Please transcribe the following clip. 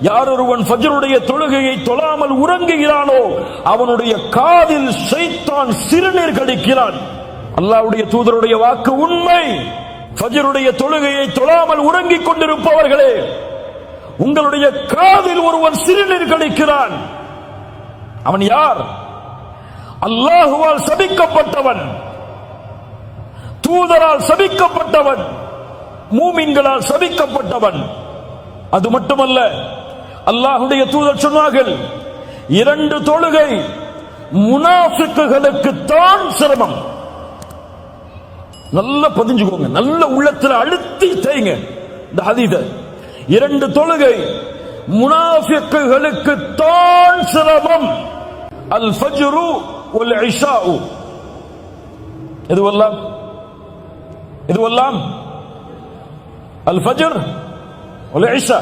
யார் ஒருவன் ஃபஜ்ருடைய தொழுகையை தொழாமல் உறங்குகிறானோ அவனுடைய காதில் சைத்தான் சிறுநீர் கடிக்கிறான். அல்லாஹ்வுடைய தூதருடைய வாக்கு உண்மை. ஃபஜ்ருடைய தொழுகையை தொழாமல் உறங்கிக் கொண்டிருப்பவர்களே உங்களுடைய காதில் ஒருவன் சிறுநீர் கடிக்கிறான். அவன் யார்? அல்லாஹுவால் சபிக்கப்பட்டவன் தூதரால் சபிக்கப்பட்டவன் மூமின்களால் சபிக்கப்பட்டவன். அது மட்டுமல்ல அல்லாஹுடைய தூதர் சொன்னார்கள் இரண்டு தொழுகை முனாஃபிக்குகளுக்கு தான் சிரமம். நல்ல பதிஞ்சுக்கோங்க நல்ல உள்ளத்தில் அழுத்தி செய்யுங்க இந்த ஹதீத இரண்டு தொழுகை முனாஃபிக்குகளுக்கு தான் சிரமம். அல் ஃபஜ்ரு வல் இஷாஉ. எதுவெல்லாம்? எதுவெல்லாம்? அல் ஃபஜ்ர் வல் இஷா.